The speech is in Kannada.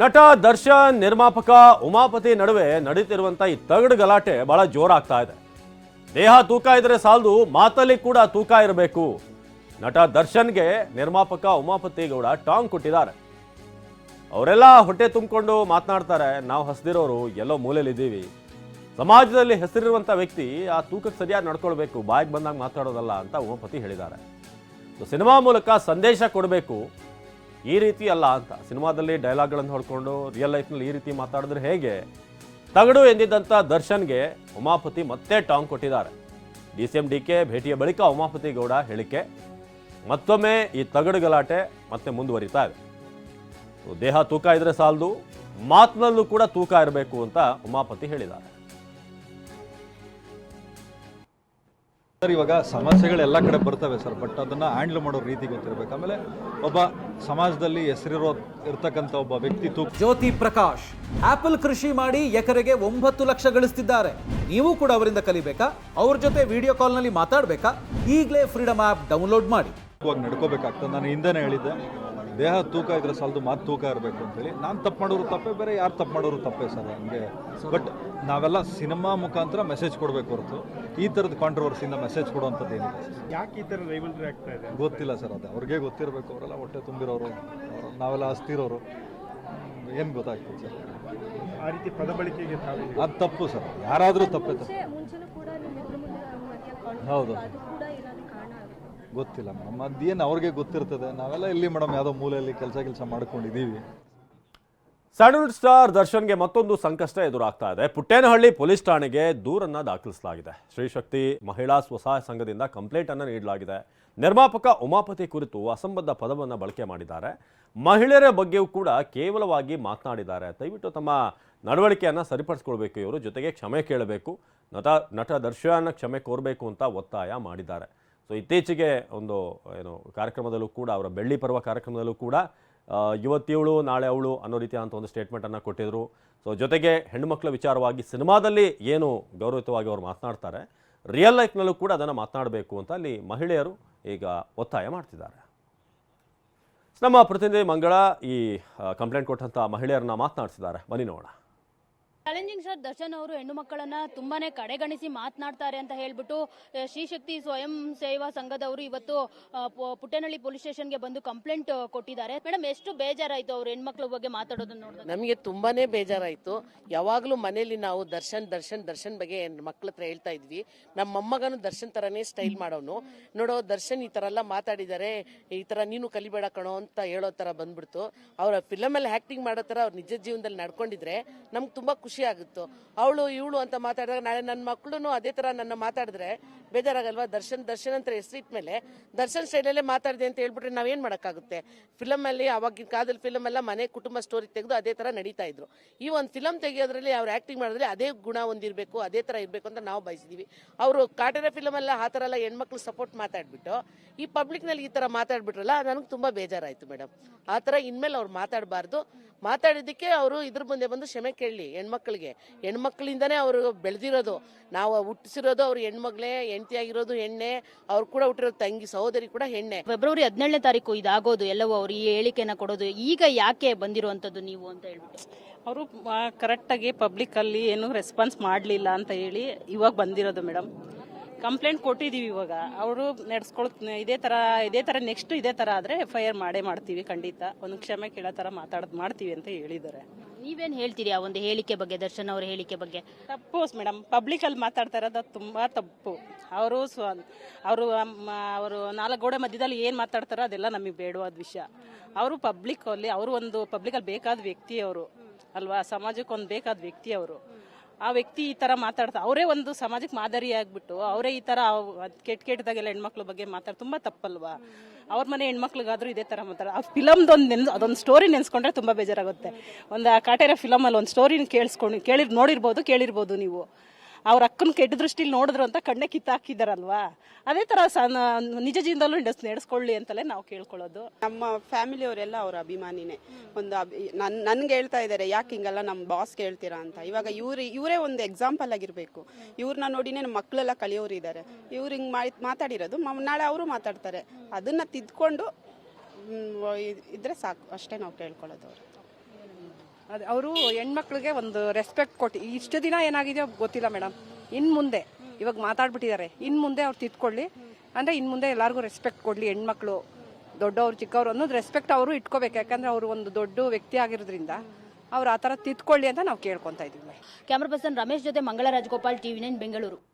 ನಟ, ದರ್ಶನ್, ನಿರ್ಮಾಪಕ, ಉಮಾಪತಿ ನಡುವೆ ನಡೀತಿರುವಂಥ ಈ ತಗಡು ಗಲಾಟೆ ಬಹಳ ಜೋರಾಗ್ತಾ ಇದೆ. ದೇಹ ತೂಕ ಇದ್ರೆ ಸಾಲದು, ಮಾತಲ್ಲಿ ಕೂಡ ತೂಕ ಇರಬೇಕು. ನಟ, ದರ್ಶನ್ಗೆ ನಿರ್ಮಾಪಕ, ಉಮಾಪತಿ ಗೌಡ ಟಾಂಗ್ ಕೊಟ್ಟಿದ್ದಾರೆ. ಅವರೆಲ್ಲ ಹೊಟ್ಟೆ ತುಂಬಿಕೊಂಡು ಮಾತನಾಡ್ತಾರೆ. ನಾವು ಹಸ್ದಿರೋರು ಎಲ್ಲೋ ಮೂಲೆಯಲ್ಲಿದ್ದೀವಿ. ಸಮಾಜದಲ್ಲಿ ಹೆಸರಿರುವಂಥ ವ್ಯಕ್ತಿ ಆ ತೂಕಕ್ಕೆ ಸರಿಯಾಗಿ ನಡ್ಕೊಳ್ಬೇಕು, ಬಾಯಿಗೆ ಬಂದಾಗ ಮಾತಾಡೋದಲ್ಲ ಅಂತ ಉಮಾಪತಿ ಹೇಳಿದ್ದಾರೆ. ಸಿನಿಮಾ ಮೂಲಕ ಸಂದೇಶ ಕೊಡಬೇಕು. ಈ ರೀತಿ ಅಲ್ಲ ಅಂತ ಸಿನಿಮಾದಲ್ಲಿ ಡೈಲಾಗ್ಗಳನ್ನು ಹೊಡ್ಕೊಂಡು ರಿಯಲ್ ಲೈಫ್ನಲ್ಲಿ ಈ ರೀತಿ ಮಾತಾಡಿದ್ರೆ ಹೇಗೆ? ತಗಡು ಎಂದಿದ್ದಂಥ ದರ್ಶನ್ಗೆ ಉಮಾಪತಿ ಮತ್ತೆ ಟಾಂಗ್ ಕೊಟ್ಟಿದ್ದಾರೆ. D C M D K ಭೇಟಿಯ ಬಳಿಕ ಉಮಾಪತಿ ಗೌಡ ಹೇಳಿಕೆ, ಮತ್ತೊಮ್ಮೆ ಈ ತಗಡು ಗಲಾಟೆ ಮತ್ತೆ ಮುಂದುವರಿತಾ ಇದೆ. ದೇಹ ತೂಕ ಇದ್ರೆ ಸಾಲದು, ಮಾತಿನಲ್ಲೂ ಕೂಡ ತೂಕ ಇರಬೇಕು ಅಂತ ಉಮಾಪತಿ ಹೇಳಿದ್ದಾರೆ. ಸರ್ ಇವಾಗ ಸಮಸ್ಯೆಗಳು ಎಲ್ಲ ಕಡೆ ಬರ್ತವೆ ಸರ್ ಬಟ್ ಅದನ್ನು ಹ್ಯಾಂಡಲ್ ಮಾಡೋ ರೀತಿ ಗೊತ್ತಿರಬೇಕು. ಆಮೇಲೆ ಒಬ್ಬ ಸಮಾಜದಲ್ಲಿ ಹೆಸರಿರೋ ಇರ್ತಕ್ಕಂಥ ಒಬ್ಬ ವ್ಯಕ್ತಿ ತೂಕ ಜ್ಯೋತಿ ಪ್ರಕಾಶ್ ಆಪಲ್ ಕೃಷಿ ಮಾಡಿ ಎಕರೆಗೆ ಒಂಬತ್ತು ಲಕ್ಷ ಗಳಿಸ್ತಿದ್ದಾರೆ. ನೀವು ಕೂಡ ಅವರಿಂದ ಕಲಿಬೇಕಾ? ಅವ್ರ ಜೊತೆ ವಿಡಿಯೋ ಕಾಲ್ನಲ್ಲಿ ಮಾತಾಡಬೇಕಾ? ಈಗಲೇ ಫ್ರೀಡಮ್ ಆಪ್ ಡೌನ್ಲೋಡ್ ಮಾಡಿ. ನಡ್ಕೋಬೇಕಾಗ್ತದೆ. ನಾನು ಹಿಂದೆನೇ ಹೇಳಿದ್ದೆ. ದೇಹ ತೂಕ ಇದ್ರೆ ಸಾಲದು ಮಾತು ತೂಕ ಇರಬೇಕು ಅಂತೇಳಿ ನಾನು ತಪ್ಪು ಮಾಡೋರು ತಪ್ಪೇ ಬೇರೆ ಯಾರು ತಪ್ಪು ಮಾಡೋರು ತಪ್ಪೇ ಸರ್ ಹಂಗೆ ಬಟ್ ನಾವೆಲ್ಲ ಸಿನಿಮಾ ಮುಖಾಂತರ ಮೆಸೇಜ್ ಕೊಡಬೇಕು ಹೊರತು. ಈ ಥರದ ಕಾಂಟ್ರವರ್ಸಿಯಿಂದ ಮೆಸೇಜ್ ಕೊಡುವಂಥದ್ದು ಏನಿಲ್ಲ ಯಾಕೆ ಈ ಥರ ರೈವಲ್ರಿ ಆಗ್ತಾ ಇದೆ? ಗೊತ್ತಿಲ್ಲ ಸರ್ ಅದು. ಅವ್ರಿಗೆ ಗೊತ್ತಿರಬೇಕು ಅವರೆಲ್ಲ ಹೊಟ್ಟೆ ತುಂಬಿರೋರು ನಾವೆಲ್ಲ ಹಸ್ತಿರೋರು. ಏನು ಗೊತ್ತಾಗ್ತದೆ ಸರ್. ಆ ರೀತಿ ಪದ ಬಳಕೆಗೆ ತಾವು ಅದು ತಪ್ಪು ಸರ್. ಯಾರಾದರೂ ತಪ್ಪೇ ತಪ್ಪು. ಹೌದು. ಅದು ಕೂಡ ಏನಾದ್ರು ಕಾರಣ ಆಗುತ್ತೆ ಗೊತ್ತಿಲ್ಲ ಮೇಡಮ್. ಅದೇನು ಅವ್ರಿಗೆ ಗೊತ್ತಿರ್ತದೆ? ನಾವೆಲ್ಲ ಇಲ್ಲಿ ಮೇಡಮ್ ಯಾವುದೋ ಮೂಲೆಯಲ್ಲಿ ಕೆಲಸ ಕೆಲಸ ಮಾಡ್ಕೊಂಡಿದ್ದೀವಿ ಸ್ಯಾಂಡಲ್ವುಡ್ ಸ್ಟಾರ್ ದರ್ಶನ್ಗೆ ಮತ್ತೊಂದು ಸಂಕಷ್ಟ ಎದುರಾಗ್ತಾ ಇದೆ. ಪುಟ್ಟೇನಹಳ್ಳಿ ಪೊಲೀಸ್ ಠಾಣೆಗೆ ದೂರನ್ನ ದಾಖಲಿಸಲಾಗಿದೆ. ಶ್ರೀಶಕ್ತಿ ಮಹಿಳಾ ಸ್ವಸಹಾಯ ಸಂಘದಿಂದ ಕಂಪ್ಲೇಂಟ್ ಅನ್ನು ನೀಡಲಾಗಿದೆ. ನಿರ್ಮಾಪಕ ಉಮಾಪತಿ ಕುರಿತು ಅಸಂಬದ್ಧ ಪದವನ್ನು ಬಳಕೆ ಮಾಡಿದ್ದಾರೆ. ಮಹಿಳೆಯರ ಬಗ್ಗೆಯೂ ಕೂಡ ಕೇವಲವಾಗಿ ಮಾತನಾಡಿದ್ದಾರೆ. ದಯವಿಟ್ಟು ತಮ್ಮ ನಡವಳಿಕೆಯನ್ನು ಸರಿಪಡಿಸ್ಕೊಳ್ಬೇಕು ಇವರು. ಜೊತೆಗೆ ಕ್ಷಮೆ ಕೇಳಬೇಕು. ನಟ ನಟ ದರ್ಶನ ಕ್ಷಮೆ ಕೋರಬೇಕು ಅಂತ ಒತ್ತಾಯ ಮಾಡಿದ್ದಾರೆ. ಸೊ ಇತ್ತೀಚೆಗೆ ಒಂದು ಏನು ಕಾರ್ಯಕ್ರಮದಲ್ಲೂ ಕೂಡ ಅವರ ಬೆಳ್ಳಿ ಪರ್ವ ಕಾರ್ಯಕ್ರಮದಲ್ಲೂ ಕೂಡ ಆ, ಇವತ್ತಿವಳು ನಾಳೆ ಅವಳು ಅನ್ನೋ ರೀತಿಯಾದಂಥ ಒಂದು ಸ್ಟೇಟ್ಮೆಂಟನ್ನು ಕೊಟ್ಟಿದ್ರು. ಸೊ ಜೊತೆಗೆ ಹೆಣ್ಣುಮಕ್ಕಳ ವಿಚಾರವಾಗಿ ಸಿನಿಮಾದಲ್ಲಿ ಏನು ಗೌರವಿತವಾಗಿ ಅವರು ಮಾತನಾಡ್ತಾರೆ ರಿಯಲ್ ಲೈಫ್ನಲ್ಲೂ ಕೂಡ ಅದನ್ನು ಮಾತನಾಡಬೇಕು ಅಂತ ಅಲ್ಲಿ ಮಹಿಳೆಯರು ಈಗ ಒತ್ತಾಯ ಮಾಡ್ತಿದ್ದಾರೆ. ನಮ್ಮ ಪ್ರತಿನಿಧಿ ಮಂಗಳ ಈ ಕಂಪ್ಲೇಂಟ್ ಕೊಟ್ಟಂಥ ಮಹಿಳೆಯರನ್ನ ಮಾತನಾಡ್ತಿದ್ದಾರೆ. ಬನ್ನಿ ನೋಡೋಣ. ಚಾಲೆಂಜಿಂಗ್ ಸರ್ ದರ್ಶನ್ ಅವರು ಹೆಣ್ಣು ಮಕ್ಕಳನ್ನ ತುಂಬಾನೇ ಕಡೆಗಣಿಸಿ ಮಾತನಾಡ್ತಾರೆ ಅಂತ ಹೇಳ್ಬಿಟ್ಟು ಶ್ರೀಶಕ್ತಿ ಸ್ವಯಂ ಸೇವಾ ಸಂಘದವರು ಇವತ್ತು ಪುಟ್ಟನಹಳ್ಳಿ ಪೊಲೀಸ್ ಸ್ಟೇಷನ್ಗೆ ಬಂದು ಕಂಪ್ಲೇಂಟ್ ಕೊಟ್ಟಿದ್ದಾರೆ. ಮೇಡಮ್ ಎಷ್ಟು ಬೇಜಾರಾಯ್ತು ಅವ್ರು ಹೆಣ್ಮಕ್ಳ ಬಗ್ಗೆ ಮಾತಾಡೋದನ್ನ ನೋಡಿದ್ರೆ ನಮಗೆ ತುಂಬಾನೇ ಬೇಜಾರಾಯಿತು. ಯಾವಾಗಲೂ ಮನೇಲಿ ನಾವು ದರ್ಶನ್ ದರ್ಶನ್ ದರ್ಶನ್ ಬಗ್ಗೆ ಮಕ್ಳ ಹತ್ರ ಹೇಳ್ತಾ ಇದ್ವಿ. ನಮ್ಮ ಮೊಮ್ಮಗನು ದರ್ಶನ್ ತರನೇ ಸ್ಟೈಲ್ ಮಾಡೋನು. ನೋಡೋ, ದರ್ಶನ್ ಈ ತರ ಎಲ್ಲ ಮಾತಾಡಿದ್ದಾರೆ ಈ ತರ ನೀನು ಕಲಿಬೇಡ ಕಣೋ ಅಂತ ಹೇಳೋ ತರ ಬಂದ್ಬಿಡ್ತು. ಅವರ ಫಿಲಮಲ್ಲಿ ಆಕ್ಟಿಂಗ್ ಮಾಡೋ ತರ ಅವ್ರ ನಿಜ ಜೀವನದಲ್ಲಿ ನಡ್ಕೊಂಡಿದ್ರೆ ನಮ್ಗೆ ತುಂಬಾ ಖುಷಿ ಆಗುತ್ತು ಅವಳು, ಇವಳು ಅಂತ ಮಾತಾಡಿದಾಗ ನಾಳೆ ನನ್ನ ಮಕ್ಕಳು ಅದೇ ಥರ ನನ್ನ ಮಾತಾಡಿದ್ರೆ ಬೇಜಾರಾಗಲ್ವಾ? ದರ್ಶನ್ ದರ್ಶನ್ ಅಂತ ಮೇಲೆ ದರ್ಶನ್ ಸ್ಟೈಲಲ್ಲೇ ಮಾತಾಡಿದೆ ಅಂತ ಹೇಳ್ಬಿಟ್ರೆ ನಾವೇನು ಮಾಡೋಕ್ಕಾಗುತ್ತೆ? ಫಿಲಮಲ್ಲಿ ಅವಾಗಿನ ಕಾಲದಲ್ಲಿ ಫಿಲಮ್ ಎಲ್ಲ ಮನೆ, ಕುಟುಂಬ ಸ್ಟೋರಿ ತೆಗೆದು ಅದೇ ಥರ ನಡೀತಾ ಇದ್ರು. ಈ ಒಂದು ಫಿಲಮ್ ತೆಗೆಯೋದ್ರಲ್ಲಿ ಅವ್ರು ಆ್ಯಕ್ಟಿಂಗ್ ಮಾಡಿದ್ರೆ ಅದೇ ಗುಣ ಹೊಂದಿರಬೇಕು, ಅದೇ ಥರ ಇರಬೇಕು ಅಂತ ನಾವು ಬಯಸಿದ್ದೀವಿ ಅವರು ಕಾಟರ ಫಿಲಮೆಲ್ಲ ಆ ಥರ ಎಲ್ಲ ಹೆಣ್ಮಕ್ಳು ಸಪೋರ್ಟ್ ಮಾತಾಡ್ಬಿಟ್ಟು, ಈ ಪಬ್ಲಿಕ್ನಲ್ಲಿ ಈ ಥರ ಮಾತಾಡ್ಬಿಟ್ರಲ್ಲ, ನನಗೆ ತುಂಬ ಬೇಜಾರಾಯಿತು ಮೇಡಮ್ ಆ ಥರ ಇನ್ಮೇಲೆ ಅವ್ರು ಮಾತಾಡಬಾರ್ದು. ಮಾತಾಡಿದ್ದಕ್ಕೆ ಅವರು ಇದ್ರ ಮುಂದೆ ಬಂದು ಕ್ಷಮೆ ಕೇಳಲಿ ಹೆಣ್ಮಕ್ಳಿಗೆ. ಹೆಣ್ಮಕ್ಳಿಂದನೇ ಅವರು ಬೆಳೆದಿರೋದು. ನಾವು ಹುಟ್ಟಿಸಿರೋದು ಅವ್ರ ಹೆಣ್ಮಗ್ಳೇ ಹೆಂಡತಿ ಆಗಿರೋದು ಹೆಣ್ಣೆ ಅವ್ರು ಕೂಡ ಹುಟ್ಟಿರೋ ತಂಗಿ ಸಹೋದರಿ ಕೂಡ ಹೆಣ್ಣೆ. ಫೆಬ್ರವರಿ ಹದಿನೇಳನೇ ತಾರೀಕು ಇದಾಗೋದು ಎಲ್ಲವೂ ಅವರು ಈ ಹೇಳಿಕೆನ ಕೊಡೋದು. ಈಗ ಯಾಕೆ ಬಂದಿರುವಂಥದ್ದು ನೀವು ಅಂತ ಹೇಳ್ಬಿಟ್ಟು. ಅವರು ಕರೆಕ್ಟಾಗಿ ಪಬ್ಲಿಕ್ಕಲ್ಲಿ ಏನು ರೆಸ್ಪಾನ್ಸ್ ಮಾಡಲಿಲ್ಲ ಅಂತ ಹೇಳಿ ಇವಾಗ ಬಂದಿರೋದು ಮೇಡಮ್ ಕಂಪ್ಲೇಂಟ್ ಕೊಟ್ಟಿದ್ದೀವಿ ಇವಾಗ. ಅವರು ನಡೆಸ್ಕೊಳ್ ಇದೇ ತರ ಇದೇ ತರ ನೆಕ್ಸ್ಟ್ ಇದೇ ತರ ಆದ್ರೆ ಎಫ್ ಐ ಆರ್ ಮಾಡೇ ಮಾಡ್ತೀವಿ ಖಂಡಿತ. ಒಂದು ಕ್ಷಮೆ ಕೇಳೋ ತರ ಮಾತಾಡೋದು ಮಾಡ್ತೀವಿ ಅಂತ ಹೇಳಿದ್ದಾರೆ. ನೀವೇನ್ ಹೇಳ್ತೀರಿ ಆ ಒಂದು ಹೇಳಿಕೆ ಬಗ್ಗೆ ದರ್ಶನ್ ಅವರ ಹೇಳಿಕೆ ಬಗ್ಗೆ? ತಪ್ಪು ಮೇಡಮ್ ಪಬ್ಲಿಕಲ್ಲಿ ಮಾತಾಡ್ತಾ ಇರೋದು ಅದು ತುಂಬ ತಪ್ಪು. ಅವರು ಸ್ವ ಅವರು ಅವರು ನಾಲ್ಕು ಗೋಡೆ ಮಧ್ಯದಲ್ಲಿ ಏನು ಮಾತಾಡ್ತಾರೋ ಅದೆಲ್ಲ ನಮಗೆ ಬೇಡವಾದ ವಿಷಯ. ಅವರು ಪಬ್ಲಿಕ್ ಅಲ್ಲಿ ಅವರು ಒಂದು ಪಬ್ಲಿಕ್ ಅಲ್ಲಿ ಬೇಕಾದ ವ್ಯಕ್ತಿ ಅವರು. ಅಲ್ವಾ? ಸಮಾಜಕ್ಕೆ ಒಂದು ಬೇಕಾದ ವ್ಯಕ್ತಿ ಅವರು. ಆ ವ್ಯಕ್ತಿ ಈ ಥರ ಮಾತಾಡ್ತಾ ಅವರೇ ಒಂದು ಸಮಾಜಕ್ಕೆ ಮಾದರಿ ಆಗ್ಬಿಟ್ಟು, ಅವರೇ ಈ ಥರ ಕೆಟ್ಟ ಕೆಟ್ಟದಾಗೆಲ್ಲ ಹೆಣ್ಮಕ್ಳ ಬಗ್ಗೆ ಮಾತಾಡ್ ತುಂಬ ತಪ್ಪಲ್ವಾ? ಅವ್ರ ಮನೆ ಹೆಣ್ಮಕ್ಳಿಗಾದ್ರೂ ಇದೇ ಥರ ಮಾತಾಡ ಆ ಫಿಲಮ್ದೊಂದು ನೆನ್ ಅದೊಂದು ಸ್ಟೋರಿ ನೆನೆಸ್ಕೊಂಡ್ರೆ ತುಂಬ ಬೇಜಾರಾಗುತ್ತೆ. ಒಂದು ಕಾಟೇರ ಫಿಲಮಲ್ಲಿ ಒಂದು ಸ್ಟೋರಿನ ಕೇಳಿಸ್ಕೊಂಡು ಕೇಳಿ ನೋಡಿರ್ಬೋದು, ಕೇಳಿರ್ಬೋದು ನೀವು. ಅವ್ರ ಅಕ್ಕನ ಕೆಟ್ಟ ದೃಷ್ಟಿಲಿ ನೋಡಿದ್ರು ಅಂತ ಕಣ್ಣೆ ಕಿತ್ತಾಕಿದಾರಲ್ವಾ? ಅದೇ ಥರ ನಿಜ ಜೀವನದಲ್ಲೂ ನಡೆಸ್ಕೊಳ್ಳಿ ಅಂತಲೇ ನಾವು ಕೇಳ್ಕೊಳ್ಳೋದು. ನಮ್ಮ ಫ್ಯಾಮಿಲಿಯವರೆಲ್ಲ ಅವ್ರ ಅಭಿಮಾನಿನೇ. ಒಂದು ನನ್, ನನ್ಗೆ ಹೇಳ್ತಾ ಇದ್ದಾರೆ ಯಾಕೆ ಹಿಂಗೆಲ್ಲ ನಮ್ಮ ಬಾಸ್ ಹೇಳ್ತೀರಾ ಅಂತ? ಇವಾಗ ಇವ್ರು, ಇವರೇ ಒಂದು ಎಕ್ಸಾಂಪಲ್ ಆಗಿರಬೇಕು. ಇವ್ರನ್ನ ನೋಡಿನೇ ನಮ್ಮ ಮಕ್ಕಳೆಲ್ಲ ಕಲಿಯೋರು ಇದ್ದಾರೆ ಇವ್ರು ಹಿಂಗೆ ಮಾತಾಡಿರೋದು ನಾಳೆ ಅವರು ಮಾತಾಡ್ತಾರೆ. ಅದನ್ನ ತಿದ್ಕೊಂಡು ಇದ್ರೆ ಸಾಕು. ಅಷ್ಟೇ ನಾವು ಕೇಳ್ಕೊಳ್ಳೋದು ಅವ್ರು. ಅದು, ಅವರು ಹೆಣ್ಮಕ್ಳಿಗೆ ಒಂದು ರೆಸ್ಪೆಕ್ಟ್ ಕೊಟ್ಟು, ಇಷ್ಟು ದಿನ ಏನಾಗಿದೆಯೋ ಗೊತ್ತಿಲ್ಲ ಮೇಡಮ್ ಇನ್ನು ಮುಂದೆ, ಇವಾಗ ಮಾತಾಡ್ಬಿಟ್ಟಿದ್ದಾರೆ. ಇನ್ನು ಮುಂದೆ ಅವ್ರು ತಿದ್ಕೊಳ್ಳಿ. ಅಂದರೆ ಇನ್ನು ಮುಂದೆ ಎಲ್ಲರಿಗೂ ರೆಸ್ಪೆಕ್ಟ್ ಕೊಡಲಿ ಹೆಣ್ಮಕ್ಳು. ದೊಡ್ಡವ್ರು, ಚಿಕ್ಕವ್ರು ಅನ್ನೋದು ರೆಸ್ಪೆಕ್ಟ್ ಅವರು ಇಟ್ಕೋಬೇಕು. ಯಾಕಂದರೆ ಅವರು ಒಂದು ದೊಡ್ಡ ವ್ಯಕ್ತಿ ಆಗಿರೋದ್ರಿಂದ ಅವ್ರು ಆ ಥರ ತಿದ್ಕೊಳ್ಳಿ ಅಂತ ನಾವು ಕೇಳ್ಕೊತಾ ಇದ್ದೀವಿ. ಕ್ಯಾಮ್ರಾ ಪರ್ಸನ್ ರಮೇಶ್ ಜೊತೆ ಮಂಗಳ ರಾಜಗೋಪಾಲ್ ಟಿವಿ ನೈನ್, ಬೆಂಗಳೂರು.